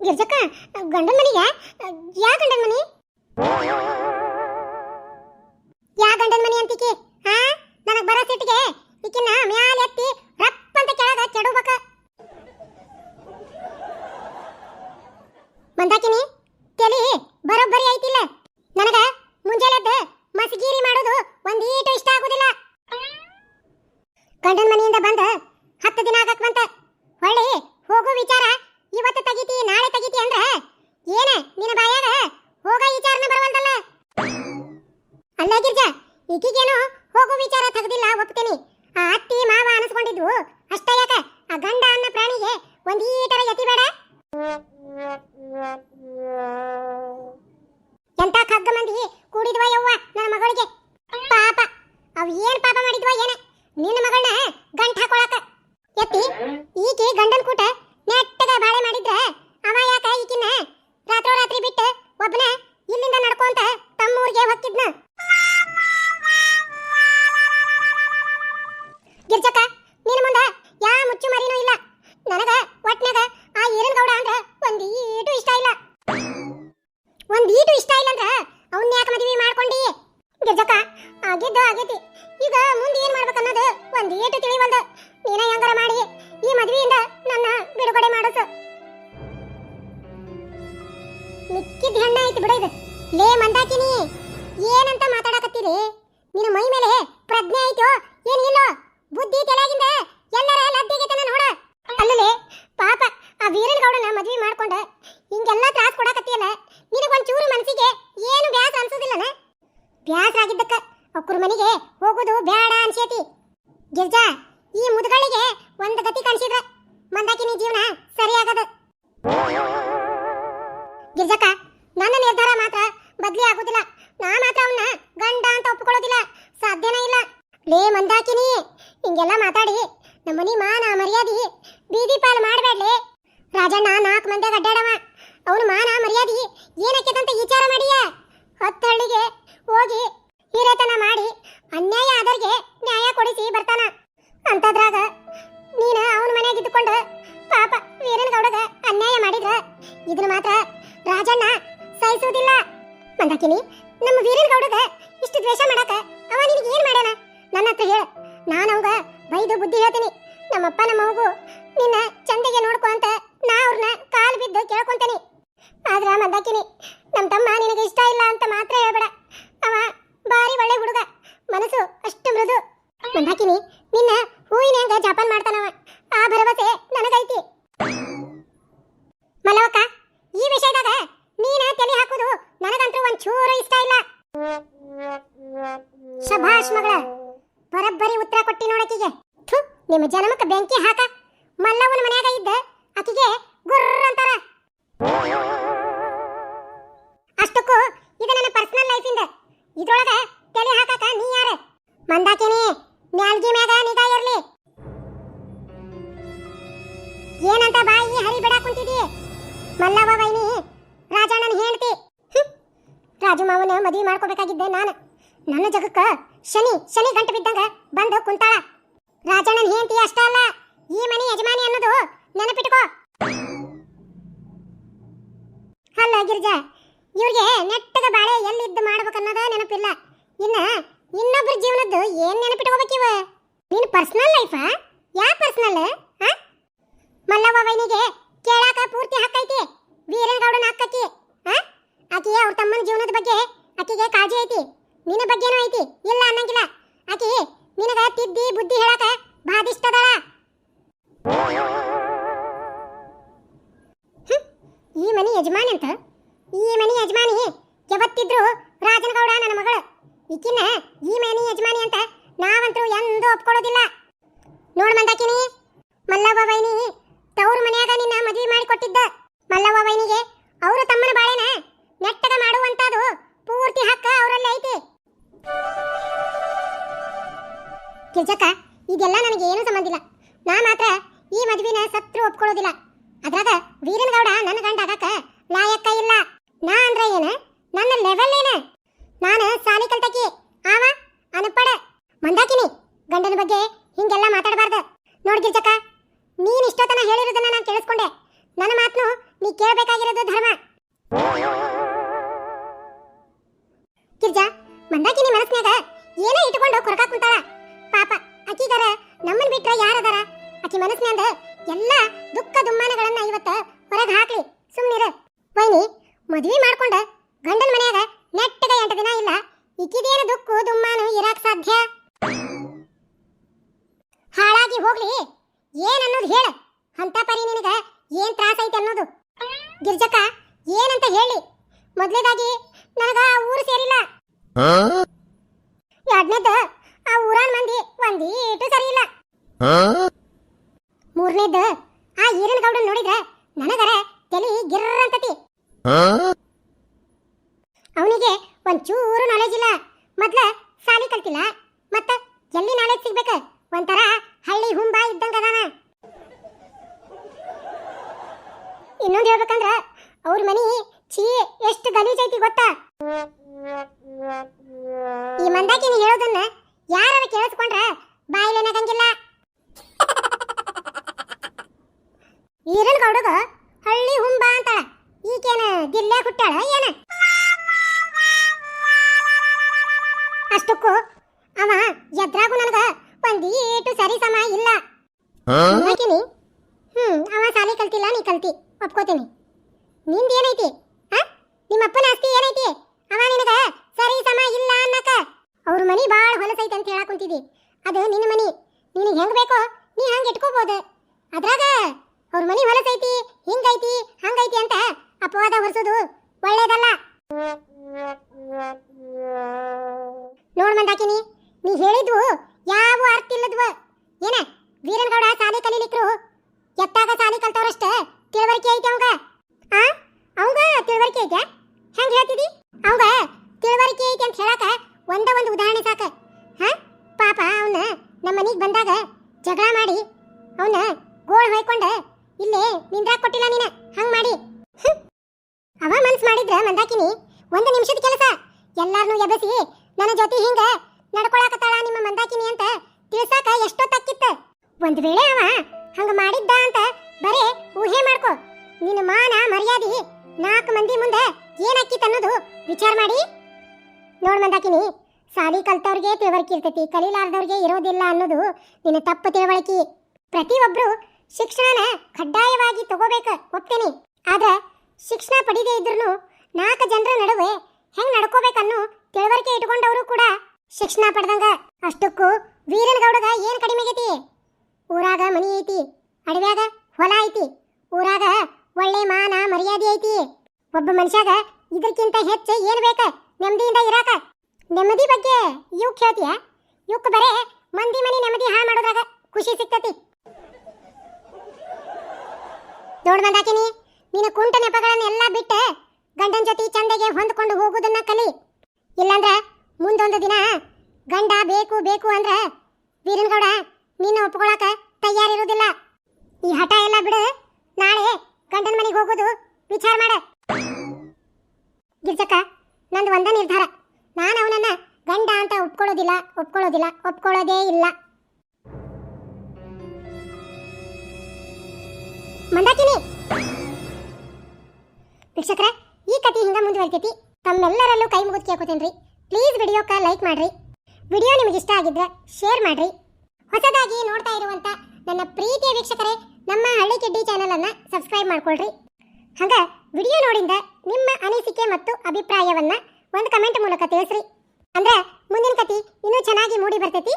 ಗಿರ್ಜಕ್ಕ ಗಂಡನ ಮನಿಗೆ ಯಾ ಗಂಡನ ಮನಿ ಯಾ ಗಂಡನ ಮನಿ ಅಂತಿಕಿ ಹಾ ನನಗ್ ಬರೋ ಸಿಟ್ಟಿಗೆ ಈಕಿನ ಮ್ಯಾಲೆ ಎತ್ತಿ ರಪ್ಪ ಅಂತ ಕೆಳಗ ಕೆಡಬೇಕ ಮಂದಾಕಿನಿ ತಲಿ ಬರೋಬ್ಬರಿ ಐತಿಲ್ಲ ನನಗ ಮುಂಜಾನೆ ಎದ್ದು ಮಸ್ಗೀರಿ ಮಾಡೋದು ಒಂದೀಟು ಇಷ್ಟ ಆಗುದಿಲ್ಲ ಗಂಡನ ಮನೆಯಿಂದ ಬಂದ ಹತ್ತು ದಿನ ಆಗಕ್ವಂತ ಹೊಳ್ಳಿ ಹೋಗೋ ವಿಚಾರ ಇವತ್ತು ತೆಗಿತಿ ನಾಳೆ ತೆಗಿತಿ ಅಂದ್ರ ಏನ ನಿನ್ನ ಬಾಯಾಗ ಹೋಗ ವಿಚಾರನ ಬರವಲ್ದಲ್ಲ ಅಲ್ಲ ಗಿರ್ಜ, ಈಕಿಗೇನು ಹೋಗೋ ವಿಚಾರ ತೆಗೆದಿಲ್ಲ, ಒಪ್ತೀನಿ. ಆ ಅತ್ತಿ ಮಾವ ಅನಿಸ್ಕೊಂಡಿದ್ವು. ಅಷ್ಟ ಯಾಕ? ಆ ಗಂಡ ಅನ್ನ ಪ್ರಾಣಿಗೆ ಒಂದೀಟರ ಯತಿ ಬೇಡ? ಎಂತ ಕಗ್ಗ ಮಂದಿ ಕೂಡಿದ್ವ ಐತಿ ಬಿಡ ಇದು ಲೇ, ಮಂದಾಕಿನಿ, ಏನಂತ ಮಾತಾಡಕತ್ತೀರಿ? ನಿನ್ನ ಮೈ ಮೇಲೆ ಪ್ರಜ್ಞೆ ಐತೋ, ಏನು ಇಲ್ಲೋ? ಬುದ್ಧಿ ತಲೆಗಿಂದ ಎಲ್ಲರ ಲದ್ದಿಗೆತನ ನೋಡ. ಅಲ್ಲಲೇ ಪಾಪ, ಆ ವೀರನ್ ಗೌಡನ ಮದ್ವೆ ಮಾಡ್ಕೊಂಡ ಹಿಂಗೆಲ್ಲ ತ್ರಾಸ್ ಕೊಡಕತ್ತಿಯಲ್ಲ, ನಿನಗೊಂದು ಚೂರು ಮನಸ್ಸಿಗೆ ಏನು ಬ್ಯಾಸ ಅನ್ಸೋದಿಲ್ಲನ? ಬ್ಯಾಸ ಆಗಿದ್ದಕ್ಕ ಒಕ್ಕರ ಮನೆಗೆ ಹೋಗೋದು ಬೇಡ ಅನ್ಸೇತಿ. ಗಿರ್ಜಾ, ಈ ಮುದುಗಳಿಗೆ ಒಂದು ಗತಿ ಕಾಣಿಸಿದ್ರ? ಮಂದಾಕಿನಿ, ಜೀವನ ಸರಿಯಾಗದ. ಗಿರ್ಜಕ್ಕ ನನ್ನ ನಿರ್ಧಾರ ಮಾತ್ರ ಬದ್ಲಿ ಆಗುದಿಲ್ಲ. ನಾ ಮಾತ್ರ ಅವನ್ನ ಗಂಡ ಅಂತ ಒಪ್ಕೊಳ್ಳೋದಿಲ್ಲ. ಸಾಧ್ಯನೇ ಇಲ್ಲ. ಲೇ ಮಂದಾಕಿನಿ, ಹಿಂಗೆಲ್ಲ ಮಾತಾಡಿ. ನಮ್ಮನಿ ಮಾನ ಮರ್ಯಾದಿ. ಬೀದಿ ಪಾಲು ಮಾಡಬೇಡ್ಲಿ. ರಾಜಣ್ಣ ನಾಲ್ಕು ಮಂದಿಗೆ ಅಡ್ಡಾಡವ. ಅವನು ಮಾನ ಮರ್ಯಾದಿ. ಏನಕ್ಕೆದಂತ ವಿಚಾರ ಮಾಡಿಯ? ಹತ್ತಳ್ಳಿಗೆ ಹೋಗಿ ಹಿರೇತನ ಮಂದಾಕಿನಿ ನಮ್ಮ ವೀರನ್ ಗೌಡಗ ಇಷ್ಟು ದ್ವೇಷ ಮಾಡಕ ಅವ ನಿನಗೆ ಏನ್ ಮಾಡ್ಯಾನ? ನನ್ನ ಹತ್ರ ಹೇಳ. ನಾನು ಅವಾಗ ಬೈದು ಬುದ್ಧಿ ಹೇಳ್ತೀನಿ. ನಮ್ಮಪ್ಪ, ನಮ್ಮ ಮಗು ನಿನ್ನ ಚಂದಿಗೆ ನೋಡ್ಕೊ ಅಂತ ನಾ ಅವ್ರನ್ನ ಕಾಲು ಬಿದ್ದು ಕೇಳ್ಕೊಂತೀನಿ. ಆದ್ರ ಮಂದಾಕಿನಿ ನಮ್ಮ ತಮ್ಮ ನಿನಗೆ ಇಷ್ಟ ಇಲ್ಲ ಅಂತ ಮಾತ್ರ ಹೇಳ್ಬೇಡ. ಅವ ಬಾರಿ ಒಳ್ಳೆ ಹುಡುಗ. ಮನಸ್ಸು ಅಷ್ಟು ಮೃದು. ಮಂದಾಕಿನಿ, ನಿನ್ನ ಹೂವಿನ ಹೆಂಗ ಜಪಾನ್ ಮಾಡ್ತಾನವ. ಆ ಭರವಸೆ ನನಗೈತಿ. ನಿಮ್ಮ ಜನಮಕ್ಕ ಬೆಂಕಿ ಹಾಕ. ಮಲ್ಲವನ ಮನ್ಯಾಗ ಇದ್ದ, ಆಕಿಗೆ ಗುರ್ರ ಅಂತಾರ. ಅಷ್ಟಕ್ಕೂ ಇದು ನನ್ನ ಪರ್ಸನಲ್ ಲೈಫ್ ಇಂದ. ಇದ್ರೊಳಗ ತಲೆ ಹಾಕಾಕ ನೀ ಯಾರ? ಮಂದಾಕಿನಿ ನ್ಯಾಲ್ಗಿ ಮ್ಯಾಗ ನಿಗಾ ಇರ್ಲಿ. ಏನಂತ ಬಾಯಿ ಹರಿ ಬಿಡ ಕುಂತಿದಿ? ಮಲ್ಲವ ವೈನಿ, ರಾಜಣ್ಣನ ಹೇಳ್ತಿ ರಾಜು ಮಾವನ ಮದುವೆ ಮಾಡ್ಕೋಬೇಕಾಗಿದ್ದೆ ನಾನು. ನನ್ನ ಜಗಕ್ಕ ಶನಿ ಶನಿ ಗಂಟು ಬಿದ್ದಂಗ ಬಂದು ಕುಂತಾಳ. ರಾಜಣ್ಣನ ಹೆಂಡತಿ ಅಷ್ಟ ಅಲ್ಲ. ಈ ಮನೆ ಯಜಮಾನಿ ಅನ್ನೋದು ನೆನಪಿಟ್ಕೋ. ಅಲ್ಲ ಗಿರ್ಜಾ, ಇವ್ರಿಗೆ ನೆಟ್ಟಗ ಬಾಳೆ ಎಲ್ಲಿದ್ದು ಮಾಡ್ಬೇಕನ್ನೋದ ನೆನಪಿಲ್ಲ. ಇನ್ನ ಇನ್ನೊಬ್ರ ಜೀವನದ್ದು ಏನ್ ನೆನಪಿಟ್ಕೋಬೇಕಿವ? ನಿನ್ ಪರ್ಸನಲ್ ಲೈಫಾ ಯಾ ಪರ್ಸನಲ್ ಮಲ್ಲವ್ವ ವೈನಿಗೆ ಕೇಳಾಕ ಪೂರ್ತಿ ಹಕ್ಕೈತಿ ವೀರನಗೌಡನ ಹಕ್ಕಿ ಆ? ಅಕ್ಕಿ ಅವ್ರ ತಮ್ಮನ ಜೀವನದ ಬಗ್ಗೆ ಆಕಿಗೆ ಕಾಳಜಿ ಐತಿ, ನಿನ್ನ ಬಗ್ಗೆನೂ ಐತಿ, ಇಲ್ಲ ಅನ್ನಂಗಿಲ್ಲ. ಆಕಿ ನಿನಗ ತಿದ್ದಿ, ಬುದ್ಧಿ ಹೇಳಾಕ ಬಾದಿಷ್ಟದಾಳ ಆಕಿನ ಮನಸ್ನಾಗ ಏನೇ ಇಟ್ಕೊಂಡು ಕೊರಕಾ ಕುಂತಾಳ? ಪಾಪ, ಅಕ್ಕಿಗಾರ ನಮ್ಮನ್ ಬಿಟ್ರ ಯಾರದಾರ? ಆಕಿ ಮನಸ್ನಾಂದ ಎಲ್ಲ ದುಃಖ ದುಮ್ಮಾನಗಳನ್ನ ಇವತ್ತು ಹೊರಗೆ ಹಾಕ್ಲಿ ಸುಮ್ಮನಿರು ವೈನಿ, ಮದ್ವಿ ಮಾಡ್ಕೊಂಡ ಗಂಡನ ಮನೆಯಾಗ ನೆಟ್ಟಗ ಎಂಟು ದಿನ ಇಲ್ಲ ಇಕ್ಕಿದೇನು ದುಃಖ ದುಮ್ಮಾನು ಇರಾಕ್ ಸಾಧ್ಯ? ಹಾಳಾಗಿ ಹೋಗ್ಲಿ, ಏನನ್ನೋದು ಹೇಳ. ಅಂತ ಪರಿ ನಿನಗ ಏನ್ ತ್ರಾಸ ಐತೆ ಅನ್ನೋದು. ಗಿರ್ಜಕ್ಕ, ಏನಂತ ಹೇಳಿ. ಮೊದಲೇದಾಗಿ ನನಗ ಊರು ಸೇರಿಲ್ಲ. ಎರಡನೇದ್ದು ಆ ಊರಾನ್ ಮಂದಿ ಒಂದೀಟು ಸರಿ ಇಲ್ಲ. ಮೂರನೇದ, ಆ ಈರನ್ ಗೌಡನ್ ನೋಡಿದ್ರೆ ನನಗರ ತಲಿ ಗಿರ್ರ ಅಂತತಿ. ಅವನಿಗೆ ಒಂಚೂರು ನಾಲೆಜ್ ಇಲ್ಲ. ಮೊದ್ಲ ಸಾಲಿ ಕಲ್ತಿಲ್ಲ, ಮತ್ತ ಎಲ್ಲಿ ನಾಲೆಜ್ ಸಿಗ್ಬೇಕ? ಒಂಥರ ಹಳ್ಳಿ ಹುಂಬ ಇದ್ದಂಗ ಅದಾನ. ಇನ್ನೊಂದು ಹೇಳ್ಬೇಕಂದ್ರ ಅವ್ರ ಮನಿ ಛೀ ಎಷ್ಟು ಗಲೀಜ್ ಐತಿ ಗೊತ್ತಾ? ಅಷ್ಟಕ್ಕೂ ಅವ ಎದ್ರಾಗೂ ನನಗ ಒಂದೀಟು ಸರಿ ಸಮ ಇಲ್ಲ. ಹಾಕಿನಿ ಹ್ಮ್ ಅವ ಸಾಲಿ ಕಲ್ತಿಲ್ಲ ನೀ ಕಲ್ತಿ. ಒಪ್ಕೋತೀನಿ. ನಿಂದ ಏನೈತಿ ಆ ನಿಮ್ಮ ಅಪ್ಪನ ಆಸ್ತಿ ಏನೈತಿ? ಅವ ನಿನಗ ಸರಿ ಸಮ ಇಲ್ಲ ಅನ್ನಕ. ಅವ್ರ ಮನಿ ಬಾಳ ಹೊಲಸೈತೆ ಅಂತ ಹೇಳಕ್ ಕುಂತಿದಿ ಅದು ನಿನ್ನ ಮನಿ. ನಿನಗೆ ಹೆಂಗ್ ಬೇಕೋ ನೀ ಹಂಗ ಇಟ್ಕೋಬಹುದು ಅದ್ರಾಗ ಅವ್ರ ಮನಿ ಹೊಲಸೈತಿ ಹಿಂಗೈತಿ ಹಂಗೈತಿ ಅಂತ ಅಪವಾದ ಹೊರಿಸೋದು ಒಳ್ಳೇದಲ್ಲ. ನೋಡ್ ಮಂದಾಕಿನಿ, ನೀ ಹೇಳಿದ್ವು, ಯಾವ ಅರ್ಥ ಇಲ್ಲದ್ವ. ಏನ, ವೀರನ್ಗೌಡ ಸಾಲಿ ಕಲೀಲಿಕ್ರು ಎತ್ತಾಗ ಸಾಲಿ ಕಲ್ತವ್ರಷ್ಟ ತಿಳುವಳಿಕೆ ಐತೆ ಅವಂಗ? ಆ, ಅವಂಗ ತಿಳುವಳಿಕೆ ಐತೆ? ಹೆಂಗ್ ಹೇಳ್ತಿದಿ? ಅವಂಗ ತಿಳುವಳಿಕೆ ಐತೆ ಅಂತ ಹೇಳಕ ಒಂದ ಒಂದು ಉದಾಹರಣೆ ಸಾಕ. ಹ, ಪಾಪ ಅವನ ನಮ್ಮ ಮನೆಗೆ ಬಂದಾಗ ಜಗಳ ಮಾಡಿ ಅವನ ಗೋಳ್ ಹೊಯ್ಕೊಂಡ ಇಲ್ಲಿ ನಿಂದ್ರಾಕ್ ಕೊಟ್ಟಿಲ್ಲ ನೀನ, ಹಂಗ್ ಮಾಡಿ. ಅವ ಮನ್ಸ್ ಮಾಡಿದ್ರ ಮಂದಾಕಿನಿ, ಒಂದು ನಿಮಿಷದ ಕೆಲಸ. ಎಲ್ಲಾರ್ನು ಎಬಸಿ ನನ್ನ ಜೊತೆ ಹಿಂಗ ನಡ್ಕೊಳಕತ್ತಾಳ ನಿಮ್ಮ ಮಂದಾಕಿನಿ ಅಂತ ತಿಳ್ಸಾಕ ಎಷ್ಟೊತ್ತಾಕಿತ್ತ ಒಂದ್ ವೇಳೆ ಅವ ಹಂಗ ಮಾಡಿದ್ದ ಅಂತ ಬರೇ ಊಹೆ ಮಾಡ್ಕೊ. ನಿನ್ನ ಮಾನ, ಮರ್ಯಾದಿ ನಾಲ್ಕು ಮಂದಿ ಮುಂದೆ ಏನಾಕಿತ್ ಅನ್ನೋದು ವಿಚಾರ ಮಾಡಿ. ನೋಡ್ ಮಂದಾಕಿನಿ, ಸಾಲಿ ಕಲ್ತವ್ರಿಗೆ ತಿಳುವಳಿಕೆ ಇರ್ತೈತಿ, ಕಲೀಲಾರ್ದವ್ರಿಗೆ ಇರೋದಿಲ್ಲ ಅನ್ನೋದು ನಿನ್ನ ತಪ್ಪು ತಿಳುವಳಿಕೆ. ಪ್ರತಿಯೊಬ್ರು ಶಿಕ್ಷಣನ ಕಡ್ಡಾಯವಾಗಿ ತಗೋಬೇಕ ಒಪ್ತೇನೆ. ಆದ್ರೆ ಶಿಕ್ಷಣ ಪಡಿದೇ ಇದ್ರು ನಾಲ್ಕು ಜನರ ನಡುವೆ ಹೆಂಗ್ ನಡ್ಕೋಬೇಕನ್ನೋ ತಿಳುವಳಿಕೆ ಇಟ್ಕೊಂಡು ಕೂಡ ಶಿಕ್ಷಣ ಪಡೆದಂಗ ಅಷ್ಟಕ್ಕೂ ವೀರನಗೌಡಗ ಏನ್ ಕಡಿಮೆ ಆಗೈತಿ? ಊರಾಗ ಮನಿ ಐತಿ, ಅಡವ್ಯಾಗ ಹೊಲ ಐತಿ, ಊರಾಗ ಒಳ್ಳೆ ಮಾನ ಮರ್ಯಾದೆ ಐತಿ. ಒಬ್ಬ ಮನುಷ್ಯಾಗ ಇದಕ್ಕಿಂತ ಹೆಚ್ಚು ಏನ್ ಬೇಕ? ನೆಮ್ಮದಿಯಿಂದ ಇರಾಕ. ನೆಮ್ಮದಿ ಬಗ್ಗೆ ಇವು ಕೇಳ್ತೀಯ ಇವಕ್ಕೆ ಬರೇ ಮಂದಿ ಮನಿ ನೆಮ್ಮದಿ ಹಾ ಮಾಡೋದಾಗ ಖುಷಿ ಸಿಗ್ತತಿ. ನೋಡ್ ಬಂದಾಕಿನಿ ನೀನು ಕುಂಟ ನೆಪಗಳನ್ನೆಲ್ಲ ಬಿಟ್ಟು ಗಂಡನ ಜೊತೆ ಚಂದಗೆ ಹೊಂದ್ಕೊಂಡು ಹೋಗೋದನ್ನ ಕಲಿ. ಇಲ್ಲಂದ್ರ ಮುಂದೊಂದು ದಿನ ಗಂಡ ಬೇಕು ಬೇಕು ಅಂದ್ರೆ ವೀರನಗೌಡ, ನಿನ್ನ ಒಪ್ಕೊಳಕ ತಯಾರಿರುವುದಿಲ್ಲ ಈ ಹಠ ಎಲ್ಲ ಬಿಡು. ನಾಳೆ ಗಂಡನ ಮನೆಗೆ ಹೋಗೋದು ವಿಚಾರ ಮಾಡ. ಗಿರ್ಜಕ್ಕ, ನಂದು ಒಂದ ನಿರ್ಧಾರ. ನಾನು ಅವನನ್ನ ಗಂಡ ಅಂತ ಒಪ್ಕೊಳ್ಳೋದಿಲ್ಲ ಒಪ್ಕೊಳ್ಳೋದಿಲ್ಲ, ಒಪ್ಕೊಳ್ಳೋದೇ ಇಲ್ಲ. ಮಂದಾಕಿನಿ! ವೀಕ್ಷಕರೇ, ಈ ಕಥೆ ಹಿಂಗ ಮುಂದುವರಿತೈತಿ. ತಮ್ಮೆಲ್ಲರಲ್ಲೂ ಕೈ ಮುಗಿದು ಕೇಳ್ಕೊತೇನ್ರಿ. ಪ್ಲೀಸ್ ವಿಡಿಯೋಕ ಲೈಕ್ ಮಾಡ್ರಿ. ವಿಡಿಯೋ ನಿಮಗೆ ಇಷ್ಟ ಆಗಿದ್ರೆ ಶೇರ್ ಮಾಡ್ರಿ. ಹೊಸದಾಗಿ ನೋಡ್ತಾ ಇರುವಂತ ನನ್ನ ಪ್ರೀತಿಯ ವೀಕ್ಷಕರೇ, ನಮ್ಮ ಹಳ್ಳಿ ಕಿಡ್ಡಿ ಚಾನೆಲ್ ಅನ್ನ ಸಬ್ಸ್ಕ್ರೈಬ್ ಮಾಡ್ಕೊಳ್ರಿ. ಹಂಗ ವಿಡಿಯೋ ನೋಡಿಂದ ನಿಮ್ಮ ಅನಿಸಿಕೆ ಮತ್ತು ಅಭಿಪ್ರಾಯವನ್ನ ಒಂದು ಕಮೆಂಟ್ ಮೂಲಕ ತಿಳಿಸ್ರಿ. ಅಂದ್ರೆ ಮುಂದಿನ ಕತೆ ಇನ್ನೂ ಚೆನ್ನಾಗಿ ಮೂಡಿ ಬರ್ತೈತಿ.